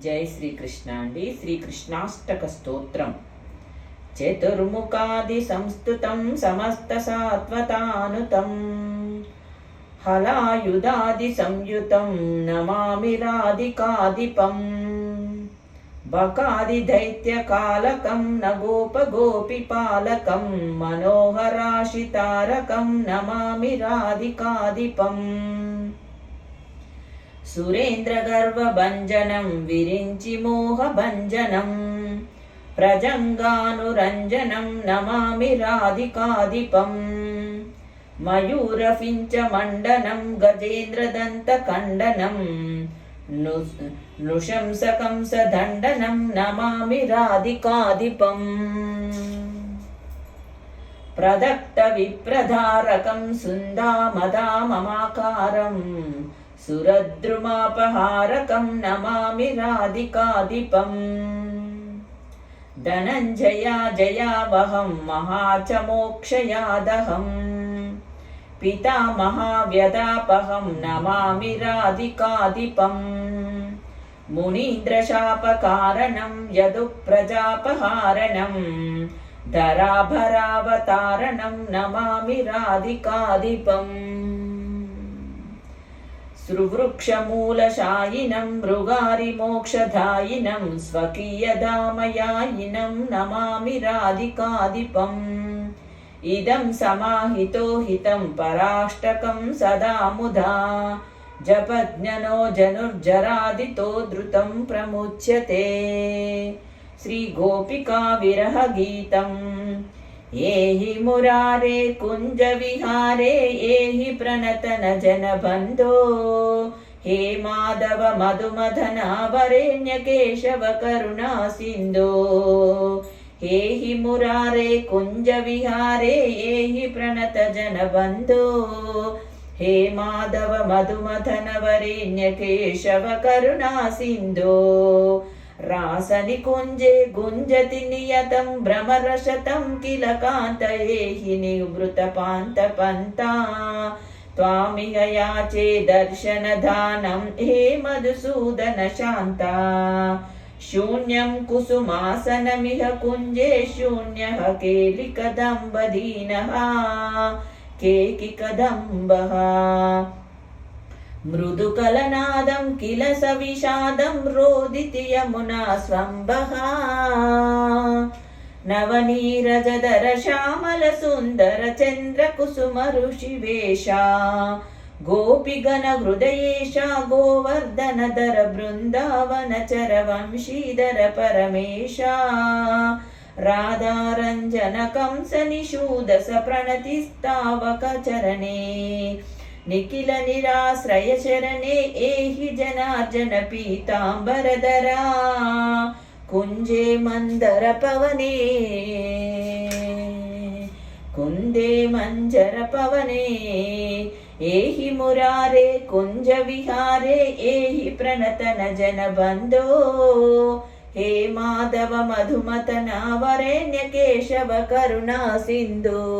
జై శ్రీకృష్ణ అండి. శ్రీకృష్ణాష్టక స్తోత్రం. చతుర్ముఖాది సంస్థుతం సమస్త సాత్వతానుతం. హలాయుధాది సంయుతం నమామి రాధికాధిపం బకాది దైత్యకాలకం నగోప గోపిపాలకం మనోహరాశితారకం నమామి రాధికాధిపం సురేంద్రగర్వభంజనం విరించి మోహభంజనం. ప్రజంగానురంజనం నమామి రాధికాధిపం. మయూరఫించమండనం గజేంద్రదంతకండనం. నృశంసకంసదండనం నమామి రాధికాధిపం. ప్రదక్త విప్రధారకం సుందామదామమాకారం. सुरद्रुमापहारकं नमामि राधिकाधिपम् धनञ्जया जयावहं महाचमोक्षयादहम् पितामहाव्यदापहं नमामि राधिकाधिपम् मुनीन्द्रशापकारणं यदुप्रजापहारणम् धराभरावतारणं नमामि राधिकाधिपम्। రాధికాధిపం సృవృక్షమూలశాయినం మృగారిమోక్షదాయినం స్వకీయదామయాయినం నమామి రాధికాధిపం ఇదం సమాహితో హితం పరాష్టకం సదా ముదా జపజ్ఞనో జనుర్జరాదితో ధృతం ప్రముచ్యతే एहि मुरारे कुञ्जविहारे एहि प्रणतन जन हे माधव मधुमधनावरेण्यकेशव वरेण्य केशव करुणा सिन्दो हेहि मुरारे कुञ्जविहारे एहि प्रणतजन बन्दो हे माधव मधुमथनवरेण्यकेशव करुणा सिन्धो విహారే ఏహి ప్రణత జన బంధో హే మాధవ మధుమధన వరేణ్య కేశవ కరుణా సింధో రాసని కుంజే గుంజతి నియతం భ్రమరశతం కిల కాంతయేహి నివృత మృదుకలనాదం కిల సవిషాదం రోదితి యమునా స్వంబః నవనీరజదర శ్యామల సుందర చంద్ర కుసుమ ఋషివేష గోపిగణ హృదయేష గోవర్ధన ధర బృందావన చర వంశీధర పరమేశ. రాధారంజన కంస నిషూదస ప్రణతిస్తావక చరణే. నిఖిల నిరాశ్రయ శరణే ఏహి జనార్జన పీతాంబరధరా కుంజే మందర పవనే. కుందే మంజర పవనే. ఏహి మురారే కుంజ విహారే ఏహి ప్రణతన జన బంధో. హే మాధవ మధుమతన వరేణ్య కేశవ కరుణా సింధో.